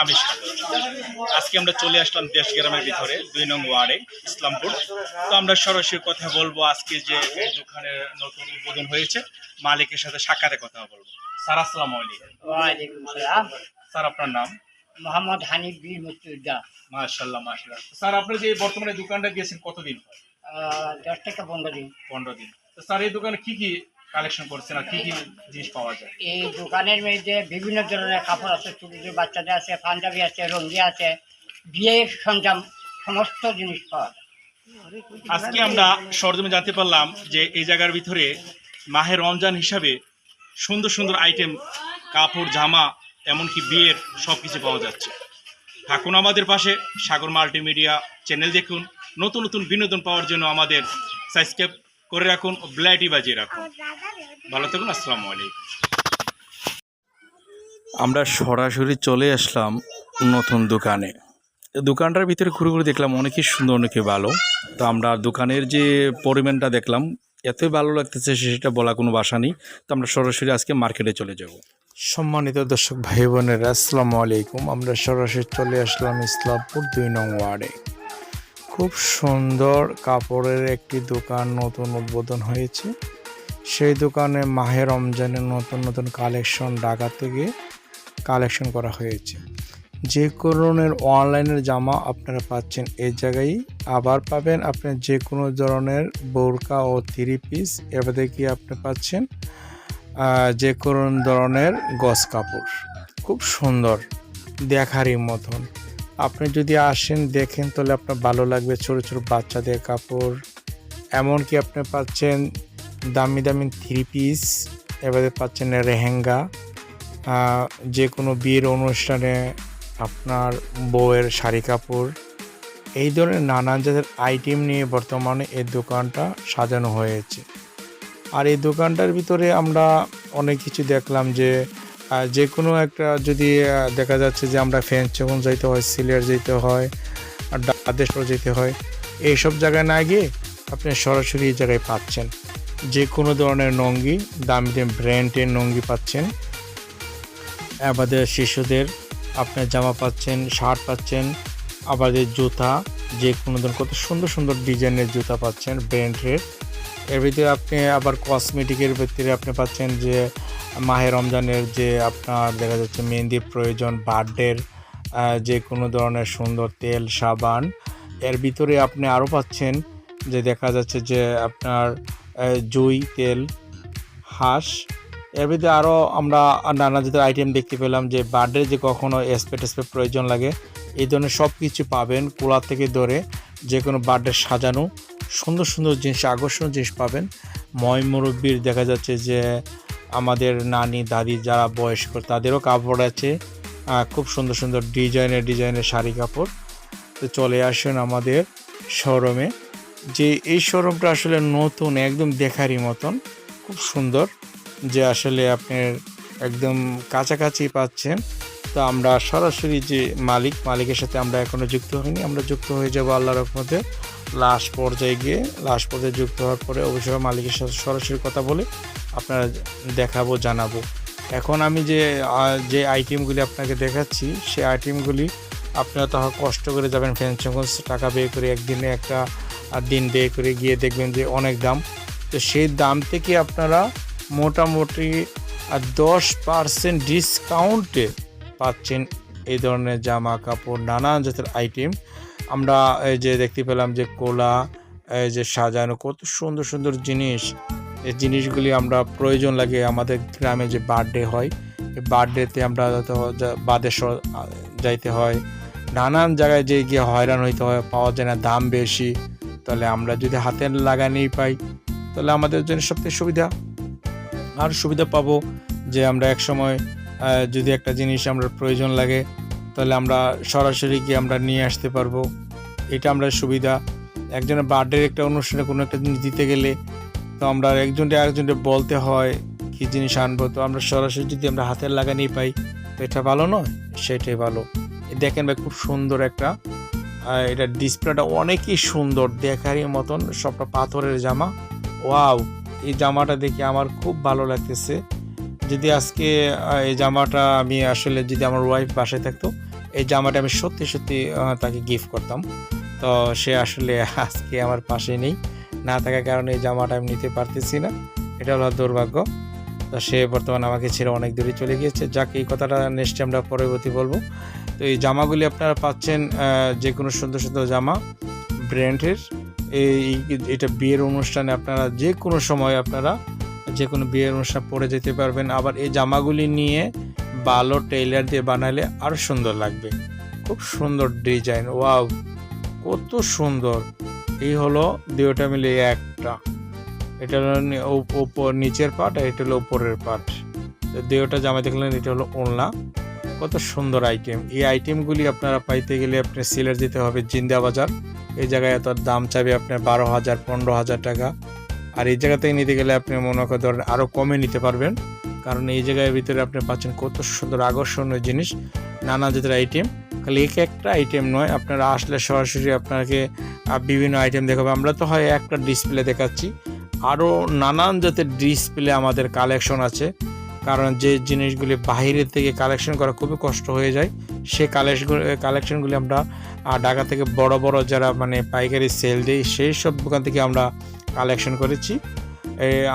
আমি আজকে আমরা চলে আসলাম দেশ গ্রামের ভিতরে দুই নং ওয়ার্ডে ইসলামপুর। তো আমরা সরাসরি কথা বলব আজকে যে দোকানের নতুন উদ্বোধন হয়েছে। মালিকের সাথে সাক্ষাতে কথা বলব। স্যার আসসালামু আলাইকুম। স্যার আপনার নাম? মোহাম্মদ হানিফ বীর মুক্তিযোদ্ধা মাশাল্লাহ মাশাল্লাহ স্যার আপনি যে বর্তমানে দোকানটা দিয়েছেন কতদিন হয়? দশ থেকে পনেরো দিন। পনেরো দিন। তো স্যার এই দোকানে কি কি কালেকশন করছেন আর কি কি জিনিস পাওয়া যায়? এই দোকানের মধ্যে বিভিন্ন ধরনের কাপড় আছে ছোটো ছোটো বাচ্চাদের আছে পাঞ্জাবি আছে রঙ্গি আছে বিয়ের সরঞ্জাম সমস্ত জিনিস পাওয়া যায়। আজকে আমরা সরজমে জানতে পারলাম যে এই জায়গার ভিতরে মাহের রমজান হিসাবে সুন্দর সুন্দর আইটেম কাপড় জামা এমনকি বিয়ের সব কিছু পাওয়া যাচ্ছে। থাকুন আমাদের পাশে সাগর মাল্টিমিডিয়া চ্যানেল দেখুন। নতুন নতুন বিনোদন পাওয়ার জন্য আমাদের সাবস্ক্রাইব করে রাখুন ও ব্লাইটি বাজিয়ে রাখুন। ভালো থাকুন আসসালামু আলাইকুম। আমরা সরাসরি চলে আসলাম নতুন দোকানে। দোকানটার ভিতরে ঘুরে ঘুরে দেখলাম অনেকই সুন্দর অনেকই ভালো। তো আমরা দোকানের যে পরিমাণটা দেখলাম এতই ভালো লাগতেছে সেটা বলা কোনো বাসা নেই। তো আমরা সরাসরি আজকে মার্কেটে চলে যাব। সম্মানিত দর্শক ভাই বোনেরা আসসালামু আলাইকুম। আমরা সরাসরি চলে আসলাম ইসলামপুর দুই নং ওয়ার্ডে। খুব সুন্দর কাপড়ের একটি দোকান নতুন উদ্বোধন হয়েছে। সেই দোকানে মাহে রমজানের নতুন নতুন কালেকশন ঢাকা থেকে কালেকশন করা হয়েছে। যে ধরনের অনলাইনের জামা আপনারা পাচ্ছেন এই জায়গায়। আবার পাবেন আপনি যে কোনো ধরনের বোরকা ও থ্রি পিস এবার দেখি আপনি পাচ্ছেন যে কোনো ধরনের গস কাপড়। খুব সুন্দর, দেখারই মতন। আপনি যদি আসেন, দেখেন, তাহলে আপনার ভালো লাগবে। ছোট ছোট বাচ্চাদের কাপড়। এমনকি আপনি পাচ্ছেন দামি দামি থ্রি পিস এবারে পাচ্ছেন রেহেঙ্গা যে কোনো বিয়ের অনুষ্ঠানে আপনার বউয়ের শাড়ি কাপড়। এই ধরনের নানান জাতের আইটেম নিয়ে বর্তমানে এই দোকানটা সাজানো হয়েছে। আর এই দোকানটার ভিতরে আমরা অনেক কিছু দেখলাম যে আহ, যে কোনো একটা যদি দেখা যাচ্ছে যে আমরা ফ্যান যখন যাইতে হয় সিলেট যেতে হয় আর আদেশপুর যেতে হয় এইসব জায়গায় না গিয়ে আপনি সরাসরি এই জায়গায় পাচ্ছেন। যে কোনো ধরনের নঙ্গি দামি দামি ব্র্যান্ডের নঙ্গি পাচ্ছেন। আমাদের শিশুদের আপনার জামা পাচ্ছেন শার্ট পাচ্ছেন আমাদের জুতা যে কোনো ধরনের কত সুন্দর সুন্দর ডিজাইনের জুতা পাচ্ছেন ব্র্যান্ডের। এর ভিতরে আপনি আবার কসমেটিকের ভিতরে আপনি পাচ্ছেন যে, মাহে রমজানের যে আপনার দেখা যাচ্ছে মেহেন্দির প্রয়োজন, বার্থডের যে কোনো ধরনের সুন্দর তেল, সাবান, এর ভিতরে আপনি আরও পাচ্ছেন যে দেখা যাচ্ছে যে আপনার জুই, তেল, হাঁস, এর ভিতরে আরও আমরা নানা জাতের আইটেম দেখতে পেলাম যে বার্থডে যে কখনো স্পে টেসপে প্রয়োজন লাগে, এই ধরনের সব কিছু পাবেন কোলা থেকে ধরে যে কোনো বার্থডে সাজানো। সুন্দর সুন্দর জিনিস, আকর্ষণীয় জিনিস পাবেন। ময় মুরব্বীর দেখা যাচ্ছে যে, আমাদের নানি, দাদি যারা বয়স্ক, তাদেরও কাপড় আছে। খুব সুন্দর সুন্দর ডিজাইনের ডিজাইনের শাড়ি কাপড়। তো চলে আসেন আমাদের শোরুমে। যে এই শোরুমটা আসলে নতুন, একদম দেখারই মতন। খুব সুন্দর। যে আসলে আপনার একদম কাছাকাছি পাচ্ছেন। তো আমরা সরাসরি যে মালিক, মালিকের সাথে আমরা এখনও যুক্ত হইনি, আমরা যুক্ত হয়ে যাব আল্লাহ রহমতে। লাস্ট পর্যায়ে গিয়ে লাস্ট পর্যায়ে যুক্ত হওয়ার পরে অবশ্যই মালিকের সাথে সরাসরি কথা বলে আপনারা দেখাবো, জানাব। এখন আমি যে যে আইটেমগুলি আপনাকে দেখাচ্ছি, সেই আইটেমগুলি আপনারা তো কষ্ট করে যাবেন ফ্যানসগঞ্জ টাকা ব্যয় করে একদিনে একটা দিন ব্যয় করে গিয়ে দেখবেন যে অনেক দাম। তো সেই দাম থেকে আপনারা মোটামুটি আর দশ পার্সেন্ট ডিসকাউন্টে পাচ্ছেন এই ধরনের জামা কাপড়, নানান জাতের আইটেম আমরা এই যে দেখতে পেলাম যে কোলা, এই যে সাজানো কত সুন্দর সুন্দর জিনিস। এই জিনিসগুলি আমরা প্রয়োজন লাগে আমাদের গ্রামে যে বার্থডে হয়, এই বার্থডেতে আমরা হয়তো যা- বাদে স- যাইতে হয়। নানান জায়গায় যে গিয়ে হয়রান হইতে হয়, পাওয়া যায় না, দাম বেশি। তাহলে আমরা যদি হাতে লাগানেই পাই, তাহলে আমাদের জন্য সবথেকে সুবিধা। আর সুবিধা পাবো যে আমরা এক সময় যদি একটা জিনিস আমরা প্রয়োজন লাগে, তাহলে আমরা সরাসরি গিয়ে আমরা নিয়ে আসতে পারব। এটা আমরা সুবিধা। একজনের বার্থডের একটা অনুষ্ঠানে কোনো একটা জিনিস দিতে গেলে, তো আমরা একজনটা আরেকজনটা বলতে হয়, কি জিনিস আনব? তো আমরা সরাসরি যদি আমরা হাতের লাগানেই পাই, তো এটা ভালো নয়? সেটাই ভালো। দেখেন ভাই, খুব সুন্দর একটা এটা ডিসপ্লেটা অনেকই সুন্দর। দেখারই মতন সবটা পাথরের জামা। ওয়াও! এই জামাটা দেখে আমার খুব ভালো লাগতেছে। যদি আজকে এই জামাটা আমি আসলে যদি আমার ওয়াইফ বাসায় থাকতো, এই জামাটা আমি সত্যি সত্যি তাকে গিফট করতাম। তো সে আসলে আজকে আমার পাশে নেই। না থাকার কারণে এই জামাটা আমি নিতে পারতেছি না। এটা হলো দুর্ভাগ্য। তো সে বর্তমানে আমাকে ছেড়ে অনেক দূরে চলে গিয়েছে। যাক, এই কথাটা নেক্সট আমরা পরবর্তী বলব। তো এই জামাগুলি আপনারা পাচ্ছেন যে কোনো সুন্দর সুন্দর জামা ব্র্যান্ডের এই, এটা বিয়ের অনুষ্ঠানে আপনারা যে কোনো সময় আপনারা যে কোনো বিয়ের অনুষ্ঠান পরে যেতে পারবেন। আবার এই জামাগুলি নিয়ে ভালো টেইলার দিয়ে বানালে আরও সুন্দর লাগবে। খুব সুন্দর ডিজাইন, ওয়াও, কত সুন্দর। এই হলো দুইটা মিলে একটা। এটা হলো উপর নিচের পার্ট আর এটা হলো উপরের পার্ট দুইটা জামা দেখলেন, এটা হলো ওলনা কত সুন্দর আইটেম। এই আইটেমগুলি আপনারা পাইতে গেলে আপনার সিলেট যেতে হবে জিন্দা বাজার এই জায়গায় এত দাম চাবে আপনার বারো হাজার, পনেরো হাজার টাকা। আর এই জায়গা থেকে নিতে গেলে আপনি মনে করেন ধরেন আরও কমে নিতে পারবেন। কারণ এই জায়গার ভিতরে আপনি পাচ্ছেন কত সুন্দর আকর্ষণীয় জিনিস, নানা জাতের আইটেম খালি এক একটা আইটেম নয়, আপনারা আসলে সরাসরি আপনাকে বিভিন্ন আইটেম দেখাবে। আমরা তো হয় একটা ডিসপ্লে দেখাচ্ছি। আরও নানান জাতের ডিসপ্লে আমাদের কালেকশন আছে। কারণ যে জিনিসগুলি বাইরের থেকে কালেকশন করা খুবই কষ্ট হয়ে যায়, সে কালেকশন কালেকশনগুলি আমরা ঢাকা থেকে বড় বড় যারা মানে পাইকারি সেল দেয়, সেই সব দোকান থেকে আমরা কালেকশন করেছি।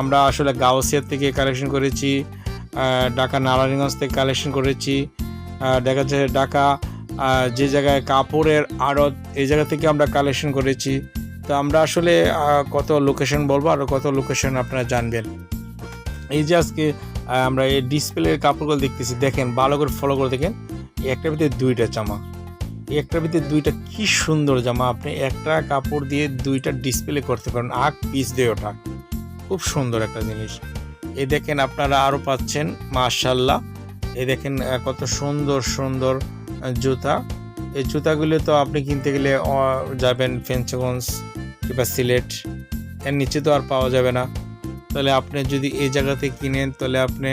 আমরা আসলে গাউসিয়ার থেকে কালেকশন করেছি ঢাকা নারায়ণগঞ্জ থেকে কালেকশন করেছি দেখা যাচ্ছে ঢাকা যে জায়গায় কাপড়ের আড়ত, এই জায়গা থেকে আমরা কালেকশন করেছি। তো আমরা আসলে কত লোকেশন বলব আর কত লোকেশন আপনারা জানবেন। এই যে আজকে আমরা এই ডিসপ্লের কাপড়গুলো দেখতেছি, দেখেন, ভালো করে ফলো করে দেখেন, এই একটার ভিতরে দুইটা জামা একটার ভিতরে দুইটা কি সুন্দর জামা। আপনি একটা কাপড় দিয়ে দুইটা ডিসপ্লে করতে পারেন। আগ পিস দিয়ে ওঠা। খুব সুন্দর একটা জিনিস। এ দেখেন আপনারা আরও পাচ্ছেন মাশাল্লাহ এ দেখেন কত সুন্দর সুন্দর জুতা। এই জুতাগুলো তো আপনি কিনতে গেলে যাবেন ফেঞ্চগঞ্জ কিংবা সিলেট। এর নিচে তো আর পাওয়া যাবে না। তাহলে আপনি যদি এই জায়গাতে কিনেন, তাহলে আপনি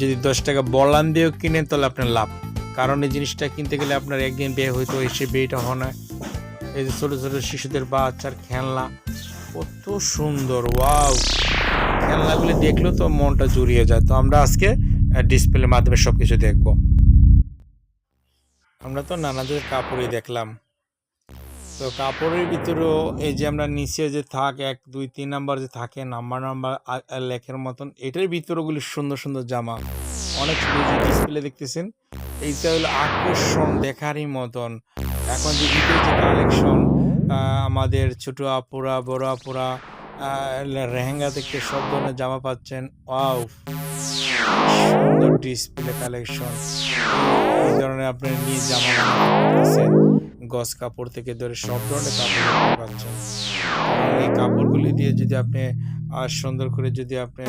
যদি দশ টাকা বলান দিয়েও কিনেন, তাহলে আপনার লাভ। কারণ এই জিনিসটা কিনতে গেলে আপনার একদিন বিয়ে হয়তো এসে বিয়েটা হয় না। এই যে ছোটো ছোটো শিশুদের বাচ্চার খেলনা, কত সুন্দর, ওয়াও! খেলনাগুলি দেখলেও তো মনটা জুড়িয়ে যায়। তো আমরা আজকে ডিসপ্লের মাধ্যমে সব কিছু দেখব। আমরা তো নানাদের কাপড়ই দেখলাম। তো কাপড়ের ভিতরেও এই যে আমরা নিচে যে থাক, এক, দুই, তিন নাম্বার যে থাকে, নাম্বার নাম্বার লেখের মতন, এটার ভিতরেগুলি সুন্দর সুন্দর জামা। অনেক ডিসপ্লে দেখতেছেন, এইটা হলো আকর্ষণ দেখারই মতন। এখন যে ঈদের যে কালেকশন আমাদের ছোট আপুরা, বড় আপুরা রেহেঙ্গা থেকে সব ধরনের জামা পাচ্ছেন। ওয়াও! সুন্দর ডিসপ্লে কালেকশন এই ধরনের আপনি নিয়ে জামা পারতেছেন গস কাপড় থেকে ধরে সব ধরনের কাপড় পাচ্ছেন। এই কাপড়গুলি দিয়ে যদি আপনি আহ, সুন্দর করে যদি আপনি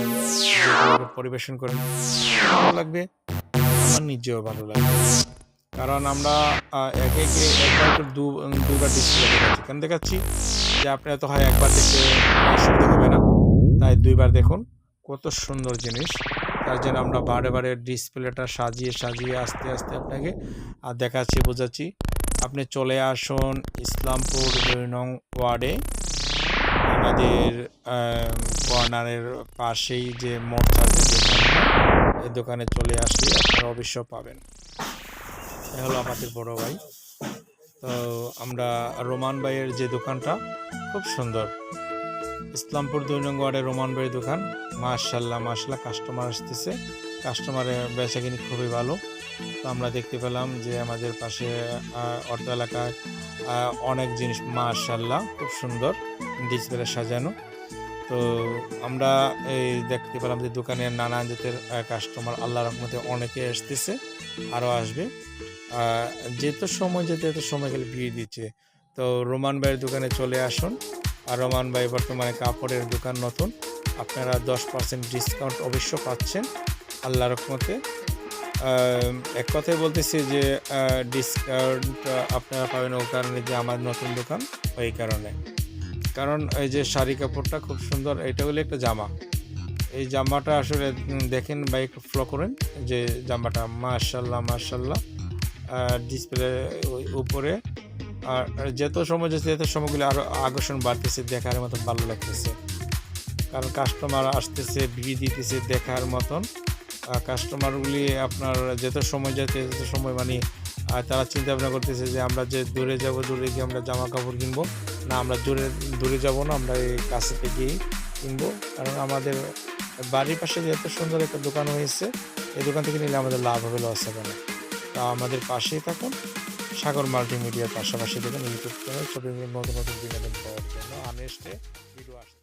পরিবেশন করেন ভালো লাগবে আমার নিজেও ভালো লাগবে। কারণ আমরা একে একে একবার দু দুবার ডিসপ্লে দেখাচ্ছি। কেন দেখাচ্ছি? যে আপনি এত হয় একবার দেখে অসুবিধা হবে না তাই দুইবার দেখুন। কত সুন্দর জিনিস। তার জন্য আমরা বারে বারে ডিসপ্লেটা সাজিয়ে সাজিয়ে আস্তে আস্তে আপনাকে আর দেখাচ্ছি বোঝাচ্ছি। আপনি চলে আসুন ইসলামপুর দুই নং ওয়ার্ডে। আমাদের কর্নারের পাশেই যে চার্জের এই দোকানে চলে আসলে আপনারা অবশ্য পাবেন। এ হলো আমাদের বড় ভাই। তো আমরা রোমান ভাইয়ের যে দোকানটা, খুব সুন্দর। ইসলামপুর দুই নং রোমান ভাইয়ের দোকান। মাশাল্লাহ মাশাল্লাহ কাস্টমার আসতেছে। কাস্টমারের বেচা কিনি খুবই ভালো। তো আমরা দেখতে পেলাম যে আমাদের পাশে অর্থ এলাকায় অনেক জিনিস মাশাল্লাহ খুব সুন্দর। ডিসপ্লে সাজানো। তো আমরা এই দেখতে পেলাম যে দোকানে নানান জাতের কাস্টমার আল্লাহ রহমতে অনেকে আসতেছে আরও আসবে। যেহেতু সময় যেতে এত সময় গেলে ভিড় দিচ্ছে তো রোমান ভাইয়ের দোকানে চলে আসুন। আর রোমান ভাই বর্তমানে কাপড়ের দোকান নতুন। আপনারা দশ পার্সেন্ট ডিসকাউন্ট অবশ্য পাচ্ছেন আল্লাহ রহমতে। আহ, এক কথায় বলতেছি যে ডিসকাউন্ট আপনারা পাবেন ও কারণে যে আমার নতুন দোকান ওই কারণে। কারণ এই যে শাড়ি কাপড়টা খুব সুন্দর, এটা হলো একটা জামা। এই জামাটা আসলে দেখেন বা একটু ফ্লো করেন। যে জামাটা মার্শাল্লাহ মার্শাল্লাহ ডিসপ্লে উপরে, আর যত সময় যাচ্ছে তত সময়গুলো আরও আকর্ষণ বাড়তেছে, দেখার মতো ভালো লাগতেছে। কারণ কাস্টমার আসতেছে, ভিড় দিতেছে দেখার মতন। কাস্টমারগুলি আপনার যেত সময় যাচ্ছে যেত সময় মানে আহ, তারা চিন্তা ভাবনা করতেছে যে আমরা যে দূরে যাব দূরে গিয়ে আমরা জামা কাপড় কিনবো। না আমরা দূরে দূরে যাব না আমরা এই কাছে থেকেই কিনবো। কারণ আমাদের বাড়ির পাশে যে এত সুন্দর একটা দোকান হয়েছে এই দোকান থেকে নিলে আমাদের লাভ হবে লস হবে না। তা আমাদের পাশেই থাকুন। সাগর মাল্টিমিডিয়ার পাশাপাশি দেখুন ইউটিউব চ্যানেল শপিং নতুন নতুন বিনোদন পাওয়ার জন্য আনেস্টে ভিডিও আসছে।